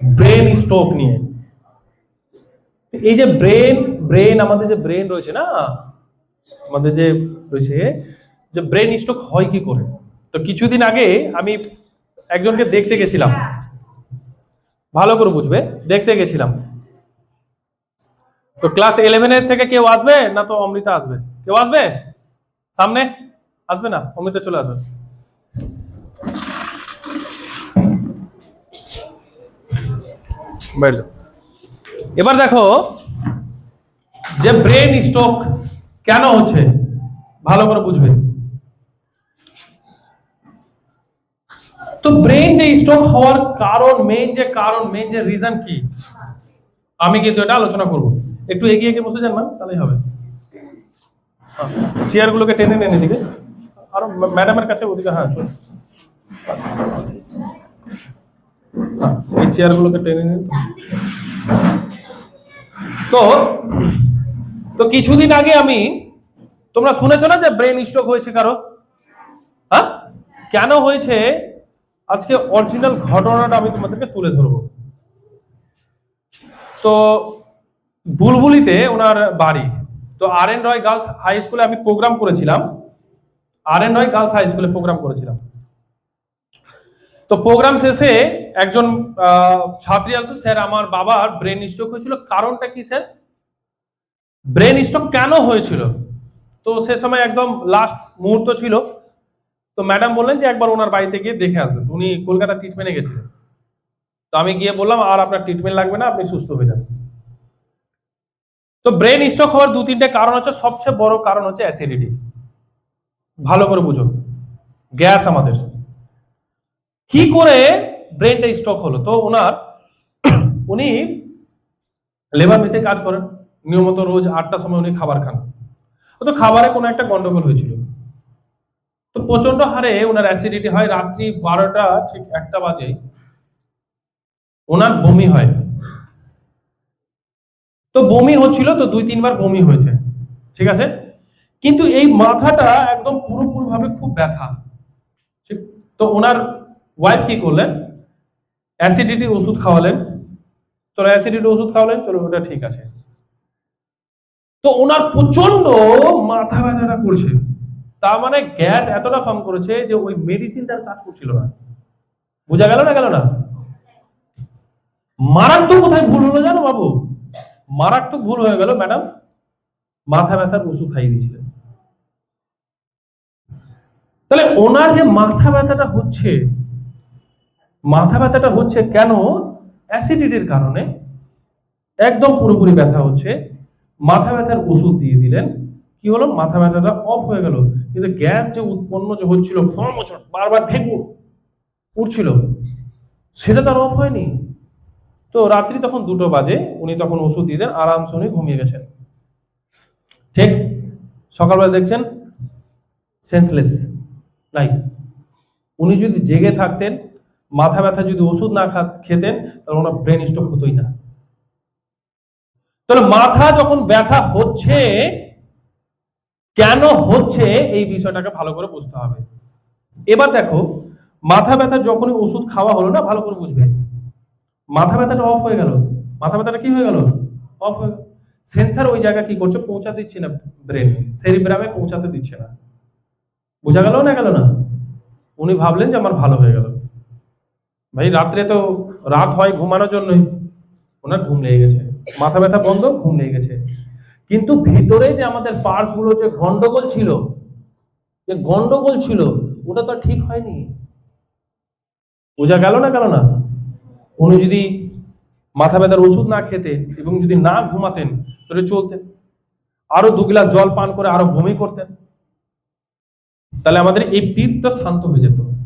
Brain stroke নিয়ে। এই যে ব্রেন ব্রেন আমাদের যে ব্রেন রয়েছে না, আমাদের যে রয়েছে, যে ব্রেন স্ট্রোক হয় কি করে? তো কিছুদিন আগে আমি একজনকে দেখতে গেছিলাম। ভালো করে বুঝবে, দেখতে গেছিলাম। তো ক্লাস ইলেভেনের থেকে কেউ আসবে না তো অমৃতা আসবে? কেউ আসবে? সামনে? আসবে না, অমৃতা চলে আসবে। বের যাও। এবার দেখো যে ব্রেন স্ট্রোক কেন হচ্ছে ভালো করে বুঝবে। তো ব্রেন যে স্ট্রোক হওয়ার কারণ মেইন যে কারণ মেইন যে রিজন কি আমি কিন্তু এটা আলোচনা করব। একটু এগিয়ে গিয়ে বসে যান না তাহলেই হবে। চেয়ারগুলোকে টেনে নেন এদিকে আরও ম্যাডামের কাছে ওদিকে হ্যাঁ চল হ্যাঁ, এই চেয়ারগুলোকে টেনে নিন। তো তো কিছুদিন আগে আমি, তোমরা শুনেছো না যে ব্রেন স্ট্রোক হয়েছে কারও? হ্যাঁ? কেন হয়েছে? আজকে অরিজিনাল ঘটনাটা আমি তোমাদেরকে তুলে ধরবো। তো, বুলবুলিতে ওনার বাড়ি। তো আর এন রয় গার্লস হাই স্কুলে আমি প্রোগ্রাম করেছিলাম। আর এন রয় গার্লস হাই স্কুলে প্রোগ্রাম করেছিলাম। তো প্রোগ্রাম শেষে একজন ছাত্রী আসছে স্যার, আমার বাবার ব্রেন স্ট্রোক হয়েছিল। কারণটা কি, স্যার? ব্রেন স্ট্রোক কেন হয়েছিল? তো সে সময় একদম লাস্ট মুহূর্ত ছিল। তো ম্যাডাম বললেন যে একবার ওনার বাড়িতে গিয়ে দেখে আসবেন। উনি কলকাতা ট্রিটমেন্টে গেছিলেন। তো আমি গিয়ে বললাম, আর আপনার ট্রিটমেন্ট লাগবে না, আপনি সুস্থ হয়ে যাবেন। তো ব্রেন স্ট্রোক হওয়ার দু তিনটে কারণ হচ্ছে, সবচেয়ে বড় কারণ হচ্ছে অ্যাসিডিটি ভালো করে বুঝুন। গ্যাস আমাদের। কি করে ব্রেনটা স্ট্রোক হলো? তো ওনার, উনি লেবার মিস্ত্রি কাজ করেন। নিয়মিত রোজ আটটার সময় উনি খাবার খান। তো খাবারে কোনো একটা গন্ডগোল হয়েছিল। তো প্রচণ্ড হারে ওনার অ্যাসিডিটি হয়। রাত্রি বারোটা, ঠিক একটা বাজে, ওনার বমি হয়। তো বমি হচ্ছিল, তো দুই তিনবার বমি হয়েছে। ঠিক আছে? কিন্তু এই মাথাটা একদম পুরোপুরি ভাবে খুব ব্যথা। ঠিক? তো ওনার ওয়াইফ কি করলেন? অ্যাসিডিটি ওষুধ খাওয়ালেন। চলো অ্যাসিডিটি ওষুধ খাওয়ালেন, চলো ওটা ঠিক আছে। তো ওনার প্রচণ্ড মাথা ব্যথাটা করছে। তার মানে গ্যাস এতটা ফর্ম করেছে যে ওই মেডিসিনটার কাজ করছিল না। বোঝা গেল না গেল না? মারাত্মক কোথায় ভুল হলো জানো বাবু? মারাত্মক ভুল হয়ে গেল ম্যাডাম মাথা ব্যথার ওষুধ খাইয়ে দিয়েছিলেন। তাহলে ওনার যে মাথা ব্যথাটা হচ্ছে মাথা ব্যথাটা হচ্ছে কেন? অ্যাসিডিটির কারণে। একদম পুরোপুরি ব্যথা হচ্ছে। মাথা ব্যথার ওষুধ দিয়ে দিলেন। কি হলো? মাথা ব্যথাটা অফ হয়ে গেল। কিন্তু গ্যাস যে উৎপন্ন যে হচ্ছিল ফর্ম বারবার ঢেকু উঠছিল সেটা তার অফ হয়নি। তো রাত্রি তখন দুটো বাজে। উনি তখন ওষুধ দিয়ে দেন, আরামসে উনি ঘুমিয়ে গেছেন। ঠিক? সকালবেলা দেখছেন সেন্সলেস নাই উনি যদি জেগে থাকতেন মাথা ব্যথা যদি ওষুধ না খেতেন, তাহলে ওনার ব্রেন স্ট্রোক হতোই না। তাহলে মাথা যখন ব্যথা হচ্ছে, কেন হচ্ছে, এই বিষয়টাকে ভালো করে বুঝতে হবে। এবার দেখো, মাথা ব্যথা যখনই ওষুধ খাওয়া হলো না, ভালো করে বুঝবে। মাথা ব্যথাটা অফ হয়ে গেল। মাথা ব্যথাটা কি হয়ে গেল? অফ হয়ে সেন্সার ওই জায়গা কি করছে? পৌঁছাতে দিচ্ছে না ব্রেন সেরিব্রামে পৌঁছাতে দিচ্ছে না। বোঝা গেল না গেল না? উনি ভাবলেন যে আমার ভালো হয়ে গেল। ভাই, রাত্রে তো রাত হয় ঘুমানোর জন্যই। ওনার ঘুম লেগে গেছে। মাথা ব্যথা বন্ধ, ঘুম লেগে গেছে। কিন্তু ভিতরে যে আমাদের পার্টসগুলো যে গন্ডগোল ছিল, যে গন্ডগোল ছিল, ওটা তো ঠিক হয়নি। বোঝা গেল না গেল না? উনি যদি মাথা ব্যথার ওষুধ না খেতেন এবং যদি না ঘুমাতেন, তাহলে চলতেন। আরও দু গ্লাস জল পান করে আরও বমি করতেন। তাহলে আমাদের এই পিঠটা শান্ত হয়ে যেত।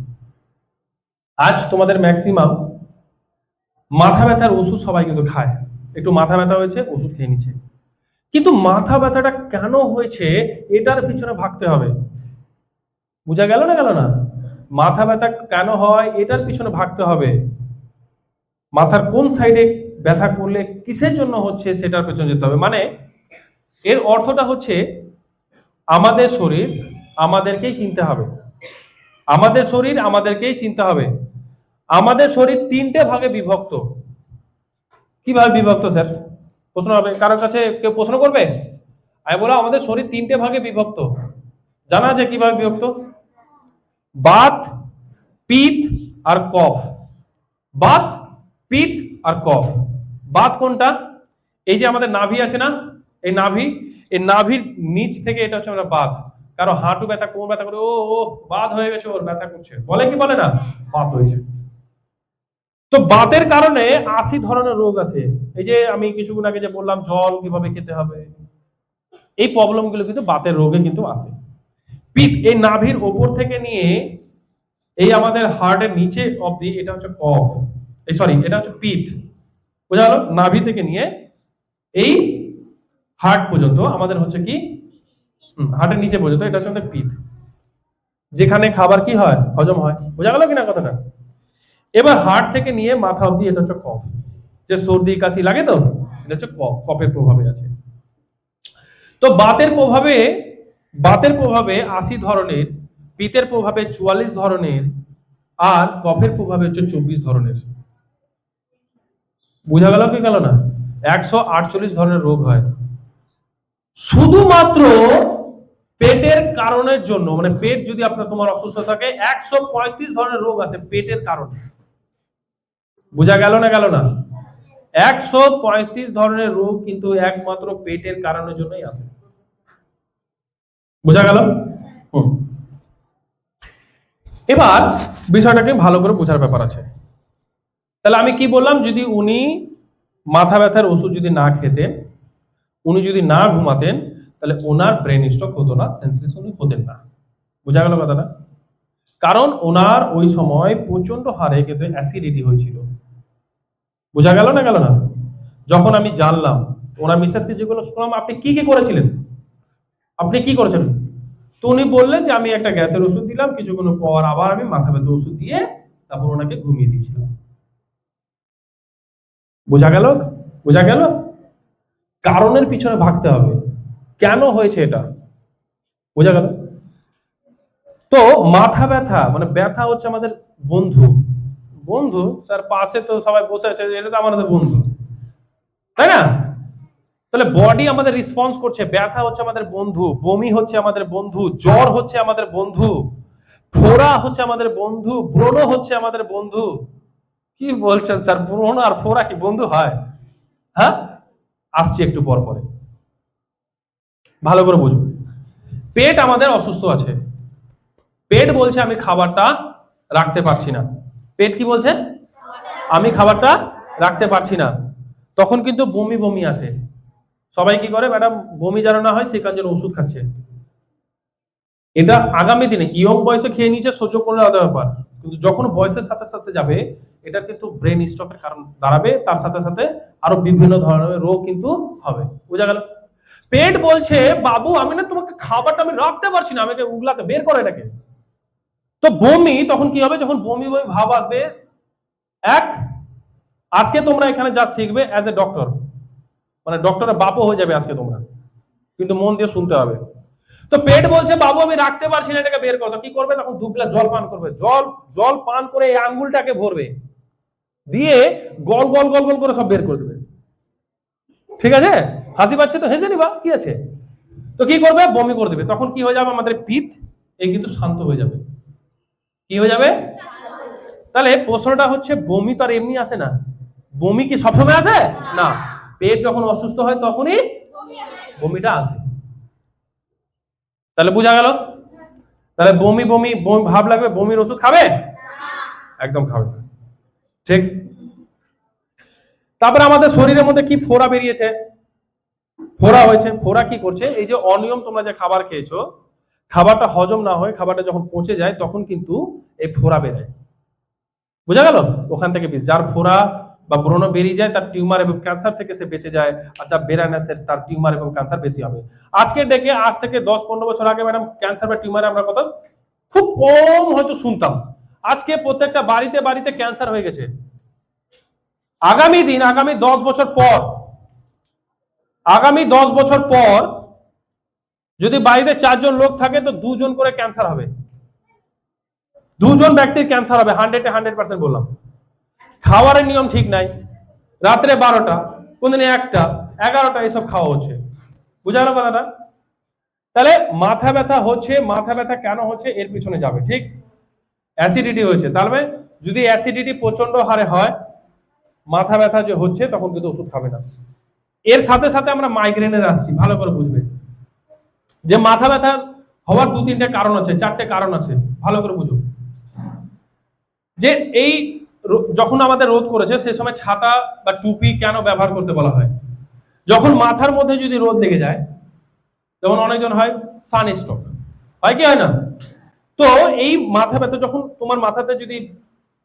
আজ তোমাদের ম্যাক্সিমাম মাথা ব্যথার ওষুধ সবাই কিন্তু খায়। একটু মাথা ব্যথা হয়েছে, ওষুধ খেয়ে নিচ্ছে। কিন্তু মাথা ব্যথাটা কেন হয়েছে, এটার পিছনে ভাবতে হবে। বোঝা গেল না গেল না? মাথা ব্যথা কেন হয়, এটার পিছনে ভাবতে হবে। মাথার কোন সাইডে ব্যথা করলে কিসের জন্য হচ্ছে, সেটার পেছনে যেতে হবে। মানে এর অর্থটা হচ্ছে, আমাদের শরীর আমাদেরকেই চিনতে হবে। আমাদের শরীর আমাদেরকেই চিনতে হবে। আমাদের শরীর তিনটে ভাগে বিভক্ত। কীভাবে বিভক্ত, স্যার? প্রশ্ন হবে। কারোর কাছে কেউ প্রশ্ন করবে? আমি বললাম, আমাদের শরীর তিনটে ভাগে বিভক্ত। জানা আছে কীভাবে বিভক্ত? বাত, পিত আর কফ। বাত, পিত আর কফ। বাত কোনটা? এই যে আমাদের নাভি আছে না? এই নাভি, এই নাভির নিচ থেকে এটা হচ্ছে আমরা বাত। কারও হাঁটু ব্যথা, কোমর ব্যথা করে, ও ও বাদ হয়ে গেছে, ওর ব্যথা করছে। বলে কি বলে না? বাত হয়েছে তো বাতের কারণে আশি ধরনের রোগ আছে। এই যে আমি কিছুক্ষণ আগে যে বললাম, জল কীভাবে খেতে হবে? এই প্রবলেমগুলো কিন্তু বাতের রোগে কিন্তু আসে। পিত, এই নাভির ওপর থেকে নিয়ে এই আমাদের হার্টের নিচে অবধি, এটা হচ্ছে কফ। এই সরি এটা হচ্ছে পিত। বোঝা গেল? নাভি থেকে নিয়ে এই হার্ট পর্যন্ত আমাদের হচ্ছে কি হুম, হার্টের নিচে পর্যন্ত এটা হচ্ছে আমাদের পিত যেখানে খাবার কি হয়? হজম হয়। বোঝা গেল কিনা কথাটা? এবার হার্ট থেকে নিয়ে মাথা অবধি এটা হচ্ছে কফ। যে সর্দি কাশি লাগে তো? এটা হচ্ছে কফ। কফের প্রভাবে আছে। তো বাতের প্রভাবে বাতের প্রভাবে আশি ধরনের পিতের প্রভাবে চুয়াল্লিশ ধরনের আর কফের প্রভাবে হচ্ছে চব্বিশ ধরনের। বোঝা গেল কি গেল না? একশো আটচল্লিশ ধরনের রোগ হয়। শুধুমাত্র পেটের কারণের জন্য মানে পেট যদি আপনার তোমার অসুস্থ থাকে, একশো পঁয়ত্রিশ ধরনের রোগ আছে পেটের কারণে। বোঝা গেল না গেল না? একশো পঁয়ত্রিশ ধরনের রোগ কিন্তু একমাত্র পেটের কারণের জন্যই আসে বোঝা গেল। এবার বিষয়টাকে ভালো করে বোঝার ব্যাপার আছে। তাহলে আমি কি বললাম, যদি উনি মাথা ব্যথার ওষুধ যদি না খেতেন, উনি যদি না ঘুমাতেন তাহলে ওনার ব্রেন স্ট্রোক হতো না সেন্সলেস উনি হতেন না। বোঝা গেল কথাটা? কারণ ওনার ওই সময় প্রচণ্ড হারে কিন্তু অ্যাসিডিটি হয়েছিল। বোঝা গেল না গেল না? যখন আমি জানলাম, ওনার মিসেসকে যেগুলো শুনলাম, আপনি কি কি করেছিলেন? আপনি কি করেছিলেন? তো উনি বললেন যে, আমি একটা গ্যাসের ওষুধ দিলাম, কিছুক্ষণ পর আবার আমি মাথা ব্যথা ওষুধ দিয়ে তারপর ওনাকে ঘুমিয়ে দিয়েছিলাম। বোঝা গেল? বোঝা গেল? কারণের পিছনে ভাগতে হবে। কেন হয়েছে এটা? বোঝা গেল? তো মাথা ব্যথা মানে ব্যথা হচ্ছে আমাদের বন্ধু। বন্ধু, স্যার পাশে তো সবাই বসে আছে, এটা তো আমাদের বন্ধু। তাই না? তাহলে বডি আমাদের রেসপন্স করছে, ব্যথা হচ্ছে আমাদের বন্ধু, বমি হচ্ছে আমাদের বন্ধু, জ্বর হচ্ছে আমাদের বন্ধু, ফোড়া হচ্ছে আমাদের বন্ধু, ব্রণ হচ্ছে আমাদের বন্ধু। কি বলছেন স্যার, ব্রণ আর ফোড়া কি বন্ধু হয়? হ্যাঁ? আসছি একটু পর পরে। ভালো করে বুঝুন পেট আমাদের অসুস্থ আছে। পেট বলছে আমি খাবারটা রাখতে পারছি না। পেট কি বলছে? আমি খাবারটা রাখতে পারছি না। তখন কিন্তু বমি বমি আসে। সবাই কি করে? ম্যাডাম, বমি যেন না হয় কারণে জন্য ওষুধ খাচ্ছে। এটা আগামী দিনে, ইয়ং বয়সে খেয়ে নিয়েছে, সহ্য করে আলাদা ব্যাপার। কিন্তু যখন বয়সের সাথে সাথে যাবে, এটা কিন্তু ব্রেন স্ট্রোকের কারণ দাঁড়াবে। তার সাথে সাথে আরও বিভিন্ন ধরনের রোগ কিন্তু হবে। বোঝা গেল? পেট বলছে, বাবু, আমি না তোমাকে খাবারটা আমি রাখতে পারছি না, আমাকে উগলাতে বের করে এটাকে। তো বমি, তখন কি হবে? যখন বমি বমি ভাব আসবে, এক, আজকে তোমরা এখানে যা শিখবে অ্যাজ এ ডক্টর মানে ডক্টরের বাপও হয়ে যাবে আজকে তোমরা। কিন্তু মন দিয়ে শুনতে হবে। তো পেট বলছে, বাবু, আমি রাখতে পারছি না, এটাকে বের করো। কি করবে? তখন দু গ্লাস জল পান করবে। জল জল পান করে এই আঙ্গুলটাকে ভরবে। দিয়ে গল গল গল গল করে সব বের করে দেবে। ঠিক আছে? হাসি পাচ্ছে তো, হেসে নিবা, কি আছে? তো কি করবে? বমি করে দেবে। তখন কি হয়ে যাবে? আমাদের পিঠ, এই কিন্তু শান্ত হয়ে যাবে। কি হয়ে যাবে? তাহলে প্রশ্নটা হচ্ছে, বমি তো আর এমনি আসে না। বমি কি সবসময় আসে? না। পেট যখন অসুস্থ হয়, তখনই বমিটা আসে। তাহলে বোঝা গেল? তাহলে বমি বমি বমি, ভাব লাগবে, বমির ওষুধ খাবে? একদম খাবে। ঠিক? তারপরে আমাদের শরীরের মধ্যে কি ফোড়া বেরিয়েছে? ফোড়া হয়েছে। ফোড়া কি করছে? এই যে অনিয়ম তোমরা যে খাবার খেয়েছো, খাবারটা হজম না হয়ে খাবারটা যখন পচে যায়, তখন কিন্তু এই ফোড়া বেরোয়। বোঝা গেল? ওখান থেকে বিষ যার ফোড়া বা ব্রণ বেরিয়ে যায়, তার টিউমার এবং ক্যান্সার থেকে সে বেঁচে যায়। যার বেড়া না তার টিউমার এবং ক্যান্সার বেশি হবে। আজকে ডেকে আজ থেকে দশ পনেরো বছর আগে ম্যাডাম ক্যান্সার বা টিউমারে আমরা কথা খুব কম হয়তো শুনতাম। আজকে প্রত্যেকটা বাড়িতে বাড়িতে ক্যান্সার হয়ে গেছে। আগামী দিন, আগামী দশ বছর পর, আগামী দশ বছর পর যদি বাড়িতে চারজন লোক থাকে, তো দুজন করে ক্যান্সার হবে। দুজন ব্যক্তির ক্যান্সার হবে হান্ড্রেডে হান্ড্রেড পার্সেন্ট বললাম। খাওয়ারের নিয়ম ঠিক নাই। রাত্রে বারোটা, কোনদিন একটা, এগারোটা এসব খাওয়া হচ্ছে। বুঝা গেল কথাটা? তাহলে মাথা ব্যথা হচ্ছে, মাথা ব্যথা কেন হচ্ছে, এর পিছনে যাবে, ঠিক? অ্যাসিডিটি হয়েছে। তাহলে যদি অ্যাসিডিটি প্রচণ্ড হারে হয় মাথা ব্যথা যে হচ্ছে, তখন কিন্তু ওষুধ খাবে না। এর সাথে সাথে আমরা মাইগ্রেনের আসছি, ভালো করে বুঝবে। যে মাথা ব্যথা হওয়ার দু তিনটে কারণ আছে, চারটে কারণ আছে, ভালো করে বুঝো। যে এই যখন আমাদের রোদ করেছে, সে সময় ছাতা বা টুপি কেন ব্যবহার করতে বলা হয়? যখন মাথার মধ্যে যদি রোদ লেগে যায়, যেমন অনেকজন হয় সান স্ট্রোক হয় কি হয় না? তো এই মাথা ব্যথা, যখন তোমার মাথাতে যদি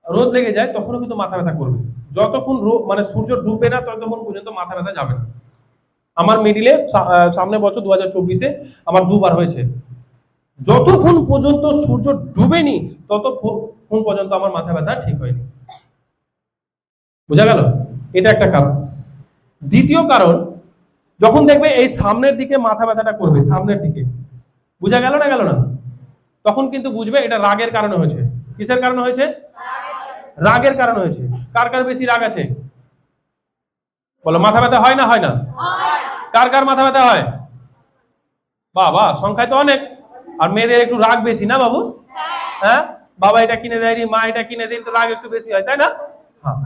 রোদ লেগে যায়, তখনও কিন্তু মাথা ব্যথা করবে। যতক্ষণ মানে সূর্য ডুবে না, ততক্ষণ পর্যন্ত মাথা ব্যথা যাবে না। আমার মিডিলে সামনে বছর দু হাজার চব্বিশে আমার দুবার হয়েছে। যতক্ষণ পর্যন্ত সূর্য ডুবেনি, ততক্ষণ পর্যন্ত আমার মাথা ব্যথা ঠিক হয়নি। বোঝা গেল? এটা একটা কারণ। দ্বিতীয় কারণ, যখন দেখবে এই সামনের দিকে মাথা ব্যথাটা করবে, সামনের দিকে, বোঝা গেল না গেল না? তখন কিন্তু বুঝবে এটা রাগের কারণে হয়েছে। কিসের কারণে হয়েছে? রাগের কারণ হয়েছে। কার কার বেশি রাগ আছে? বলো, মাথা ব্যথা হয় না হয় না? কার কার মাথা ব্যথা হয়? বাবা, সংখ্যায় তো অনেক। আর মেয়েদের একটু রাগ বেশি না বাবু? হ্যাঁ? বাবা এটা কিনে দেয়নি, মা এটা কিনে দেন তো রাগ একটু বেশি হয়, তাই না? হ্যাঁ।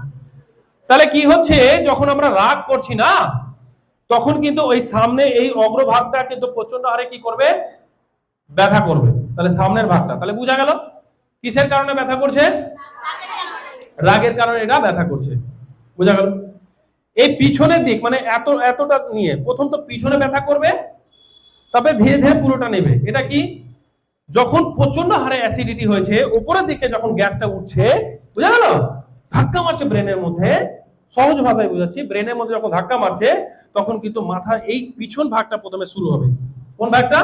তাহলে কি হচ্ছে, যখন আমরা রাগ করছি না, তখন কিন্তু ওই সামনে এই অগ্রভাগটা কিন্তু প্রচণ্ড হারে কি করবে? ব্যথা করবে। তাহলে সামনের ভাগটা। তাহলে বোঝা গেল? কিসের কারণে ব্যথা করছে? রাগের কারণে এটা ব্যথা করছে। বোঝা গেল? এই পিছনের দিক মানে এত, এতটা নিয়ে, প্রথম তো পিছনে ব্যথা করবে তবে ধীরে ধীরে পুরোটা নেবে। এটা কি? যখন প্রচণ্ড হারে অ্যাসিডিটি হয়েছে, উপরের দিকে যখন গ্যাসটা উঠছে, বুঝা গেল? ধাক্কা মারছে ব্রেনের মধ্যে। সহজ ভাষায় বুঝাচ্ছি, ব্রেনের মধ্যে যখন ধাক্কা মারছে, তখন কিন্তু মাথা এই পিছন ভাগটা প্রথমে শুরু হবে। কোন ভাগটা?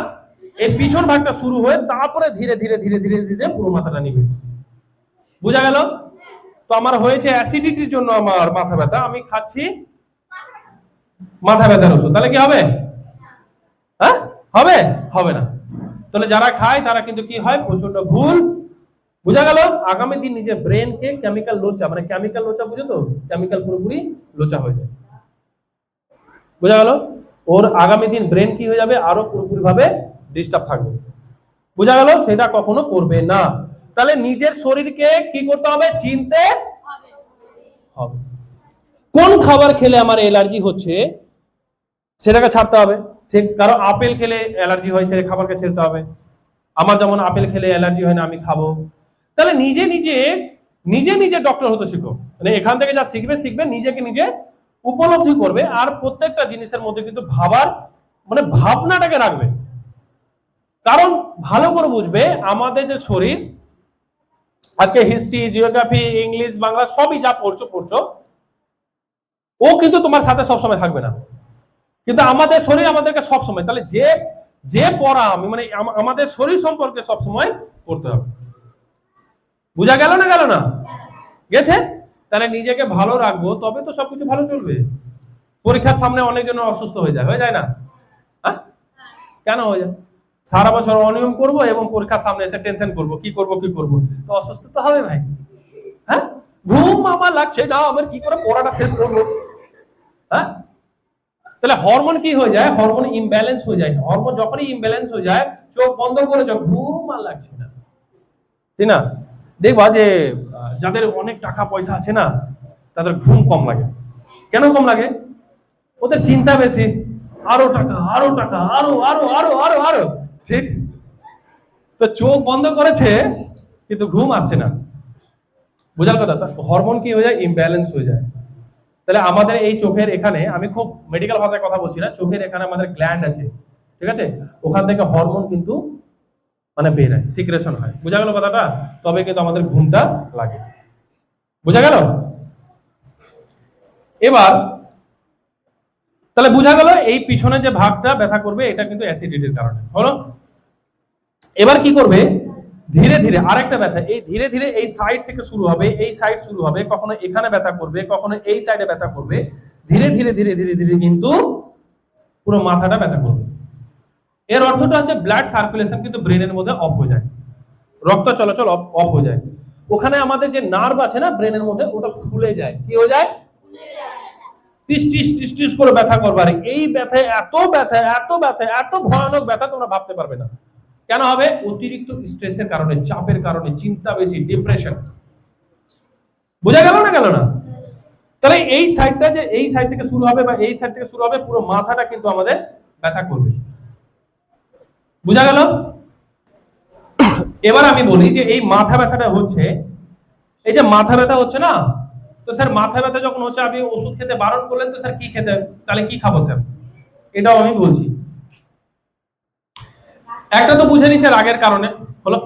এই পিছন ভাগটা শুরু হয়ে তারপরে ধীরে ধীরে ধীরে ধীরে ধীরে পুরো মাথাটা নিবে। বুঝা গেল? তো আমার হয়েছে অ্যাসিডিটির জন্য আমার মাথা ব্যথা। আমি খাচ্ছি মাথা ব্যথার ওষুধ। তাহলে কি হবে? হ্যাঁ? হবে? হবে না। তাহলে যারা খায়, তারা কিন্তু কি হয়? প্রচণ্ড ভুল। বোঝা গেল? আগামী দিন নিজের ব্রেনকে কেমিক্যাল লোচা মানে কেমিক্যাল লোচা বুঝো তো? কেমিক্যাল পুরোপুরি লোচা হয়ে যায়। বোঝা গেল? ওর আগামী দিন ব্রেন কি হয়ে যাবে? আরও পুরোপুরি ভাবে ডিস্টার্ব থাকবে। বোঝা গেল? সেটা কখনো করবে না। তাহলে নিজের শরীরকে কি করতে হবে? চিনতে হবে। কোন খাবার খেলে আমার অ্যালার্জি হচ্ছে? সেটাকে ছাড়তে হবে। ঠিক, কারও আপেল খেলে অ্যালার্জি হয় সেটা খাবারকে ছেড়তে হবে। আমার যেমন আপেল খেলে অ্যালার্জি হয় না, আমি খাব। তাহলে নিজে নিজে নিজে নিজে ডক্টর হতে শিখো। মানে এখান থেকে যা শিখবে শিখবে, নিজেকে নিজে উপলব্ধি করবে। আর প্রত্যেকটা জিনিসের মধ্যে কিন্তু ভাবার মানে ভাবনাটাকে রাখবে। কারণ ভালো করে বুঝবে, আমাদের যে শরীর আজকে হিস্ট্রি জিওগ্রাফি ইংলিশ বাংলা সবই যা পড়ছো পড়ছো, ও কিন্তু তোমার সাথে সবসময় থাকবে না। কিন্তু আমাদের শরীর আমাদেরকে সবসময়, তাহলে যে যে পড়া আমি মানে আমাদের শরীর সম্পর্কে সবসময় পড়তে হবে। বুঝা গেল না গেল না? গেছে? তাহলে নিজেকে ভালো রাখব, তবে তো সবকিছু ভালো চলবে। পরীক্ষার সামনে অনেকজন অসুস্থ হয়ে যায় হয়ে যায় না? হ্যাঁ? কেন হয়ে যায়? সারা বছর অনিয়ম করব এবং পরীক্ষার সামনে এসে টেনশন করব। কি করব কি করব? তো অসুস্থ তো হবে ভাই। হ্যাঁ? ঘুম আমার লাগছে না আমার কি করে পড়াটা শেষ করব? হ্যাঁ? তাহলে হরমোন কি হয়ে যায়? হরমোন ইমব্যালেন্স হয়ে যায়। হরমোন যখনই ইমব্যালেন্স হয়ে যায়, চোখ বন্ধ করে যাও, ঘুম আর লাগছে না। তাই না? দেখবা যে যাদের অনেক টাকা পয়সা আছে না, তাদের ঘুম কম লাগে। কেন কম লাগে? ওদের চিন্তা বেশি। আরও টাকা আরও টাকা, আরও আরও আরও আরও আরও। ঠিক? তো চোখ বন্ধ করেছে, কিন্তু ঘুম আসছে না। বোঝার কথা হরমোন কি হয়ে যায়? ইমব্যালেন্স হয়ে যায়। তাহলে আমাদের এই চোখের এখানে, আমি খুব মেডিকেল ভাষায় কথা বলছি না, চোখের এখানে আমাদের গ্ল্যান্ড আছে, ঠিক আছে? ওখান থেকে হরমোন কিন্তু মানে বের হয় সিক্রেশন হয়। বোঝা গেল কথাটা? তবে কিন্তু আমাদের ঘুমটা লাগে। বোঝা গেল? এবার তাহলে বোঝা গেল এই পিছনে যে ভাগটা ব্যথা করবে, এটা কিন্তু অ্যাসিডিটির কারণে। হলো? এবার কি করবে? ধীরে ধীরে আরেকটা ব্যথা, এই ধীরে ধীরে এই সাইড থেকে শুরু হবে, এই সাইড শুরু হবে, কখনো এখানে ব্যথা করবে, কখনো এই সাইডে ব্যথা করবে, ধীরে ধীরে ধীরে ধীরে ধীরে কিন্তু পুরো মাথাটা ব্যথা করবে। এর অর্থটা হচ্ছে ব্লাড সার্কুলেশন কিন্তু ব্রেনের মধ্যে অফ হয়ে যায়। রক্ত চলাচল অফ হয়ে যায়। ওখানে আমাদের যে নার্ভ আছে না ব্রেনের মধ্যে ওটা ফুলে যায়। কি হয়ে যায়? টিস টিস টিস টিস করে ব্যথা করবে এই ব্যথা এত ব্যথা এত ব্যথা এত ভয়ানক ব্যথা তোমরা ভাবতে পারবে না। কেন হবে? অতিরিক্ত স্ট্রেসের কারণে, চাপের কারণে, চিন্তা বেশি ডিপ্রেশন বোঝা গেল না গেল না? তাহলে এই সাইডটা যে, এই সাইড থেকে শুরু হবে বা এই সাইড থেকে শুরু হবে, পুরো মাথাটা কিন্তু আমাদের ব্যথা করবে। বোঝা গেল? এবার আমি বলি যে, এই মাথা ব্যথাটা হচ্ছে, এই যে মাথা ব্যথা হচ্ছে না? তো স্যার, মাথা ব্যথা যখন হচ্ছে, আপনি ওষুধ খেতে বারণ করলেন, তো স্যার কি খেতে তাহলে কি খাব স্যার? এটাও আমি বলছি। একটা তো বুঝে নিচ্ছে রাগের কারণে, হলো?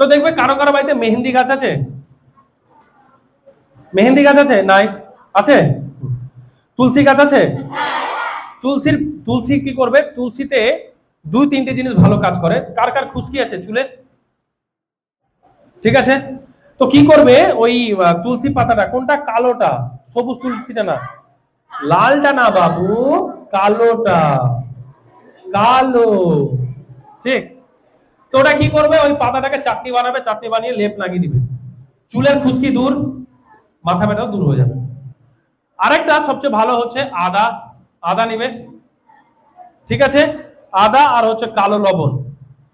তো দেখবে কারও কারও বাড়িতে মেহেন্দি গাছ আছে? মেহেন্দি গাছ আছে? নাই। আছে? তুলসী গাছ আছে? তুলসীর, তুলসী কি করবে? তুলসীতে দুই, তিনটে জিনিস ভালো কাজ করে। কার কার খুশকি আছে চুলে? ঠিক আছে? তো কি করবে? ওই তুলসী পাতাটা, কোনটা? কালোটা। সবুজ তুলসীটা না। লালটা না বাবু, কালোটা। কালো। ঠিক। তো ওটা কি করবে? ওই পাতাটাকে চাটনি বানাবে, চাটনি বানিয়ে লেপ লাগিয়ে দিবে। চুলের খুশকি দূর, মাথা ব্যথাও দূর হয়ে যাবে। আরেকটা সবচেয়ে ভালো হচ্ছে আদা। আদা নিবে। ঠিক আছে? আদা আর হচ্ছে কালো লবণ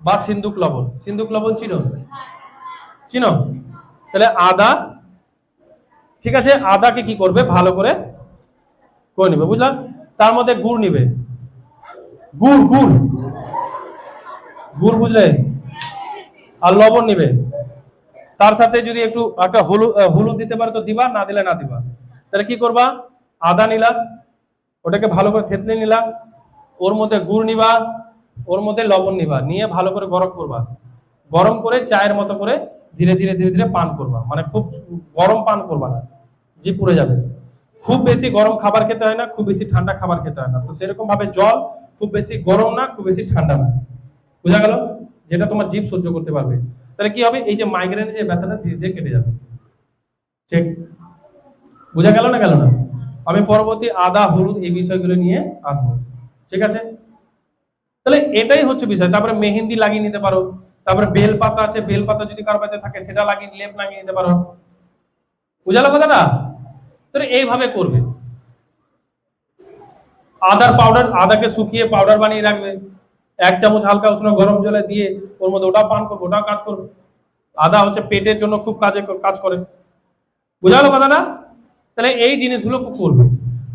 বা সিন্দুক লবণ। সিন্দুক লবণ চিনো? চিনো? তাহলে আদা, ঠিক আছে? আদাকে কি করবে? ভালো করে করে নিবে বুঝলাম তার মধ্যে গুড় নিবে। গুড় গুড়। গুড় বুঝলে? আর লবণ নিবে। তার সাথে যদি একটু একটা হলুদ হলুদ দিতে পারে তো দিবা, না দিলে না দিবা। তাহলে কি করবা? আদা নিলা, ওটাকে ভালো করে থেতলে নিলা। ওর মধ্যে গুড় নিবা, ওর মধ্যে লবণ নিবা। নিয়ে ভালো করে গরম করবা। গরম করে চায়ের মতো করে ধীরে ধীরে ধীরে ধীরে পান করবা। মানে খুব গরম পান করবা না জি পুড়ে যাবে। খুব বেশি গরম খাবার খেতে হয় না, খুব বেশি ঠান্ডা খাবার খেতে হয় না। তো সেরকম ভাবে জল খুব বেশি গরম না, খুব বেশি ঠান্ডা না। বোঝা গেল? যেটা তোমার জীব সহ্য করতে পারবে। তাহলে কি হবে? এই যে মাইগ্রেনের যে ব্যথাটা ধীরে ধীরে কেটে যাবে। ঠিক? বোঝা গেল না গেল না? আমি পরবর্তী আদা, হলুদ এই বিষয়গুলো নিয়ে আসব। ঠিক আছে? তাহলে এটাই হচ্ছে বিষয়। তারপরে মেহেন্দি লাগিয়ে নিতে পারো। তারপরে বেল পাতা আছে, বেল পাতা যদি কারও বাড়িতে থাকে, সেটা লাগিয়ে লেপ লাগিয়ে নিতে পারো। বুঝালো কথাটা? তাহলে এইভাবে করবে। আদার পাউডার আদাকে শুকিয়ে পাউডার বানিয়ে রাখবে। এক চামচ হালকা উষ্ণ গরম জলে দিয়ে ওর মধ্যে ওটা পান করবে ওটাও কাজ করবে। আদা হচ্ছে পেটের জন্য খুব কাজে কাজ করে। বুঝালো কথাটা? তাহলে এই জিনিসগুলো করবে।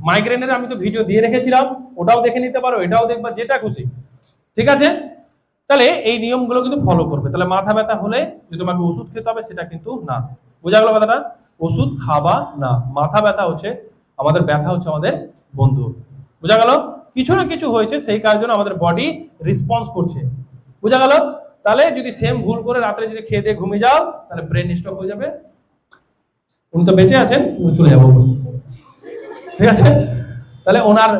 মাইগ্রেনের আমি তো ভিডিও দিয়ে রেখেছিলাম, ওটাও দেখে নিতে পারো, এটাও দেখবা, যেটা খুশি। ঠিক আছে? তাহলে এই নিয়মগুলো কিন্তু ফলো করবে। তাহলে মাথা ব্যথা হলে যে তোমাকে ওষুধ খেতে হবে সেটা কিন্তু না। বোঝা গেল কথাটা? ওষুধ খাবা না। মাথা ব্যথা হচ্ছে, আমাদের ব্যথা হচ্ছে আমাদের বন্ধু। বোঝা গেল? কিছু না কিছু হয়েছে, সেই কারণের জন্য আমাদের বডি রেসপন্স করছে। বোঝা গেল? তাহলে যদি সেম ভুল করে রাত্রে যদি খেয়ে দিয়ে ঘুমিয়ে যাও, তাহলে ব্রেন স্ট্রোক হয়ে যাবে। উনি তো বেঁচে আছেন চলে যাব। ঠিক আছে? তাহলে ওনার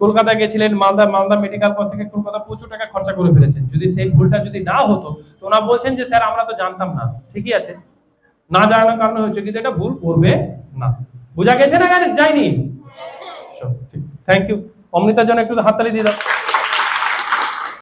কলকাতায় গেছিলেন মালদা মালদা মেডিকেল কলেজ থেকে কলকাতা প্রচুর টাকা খরচা করে ফেলেছেন। যদি সেই ভুলটা যদি না হতো তো ওনা বলছেন যে স্যার আমরা তো জানতাম না। ঠিকই আছে। না জানানোর কারণে হয়েছে কিন্তু এটা ভুল করবে না। বোঝা গেছে না যায়নি? থ্যাংক ইউ অমৃতার জন্য একটু হাততালি দিয়ে দাও।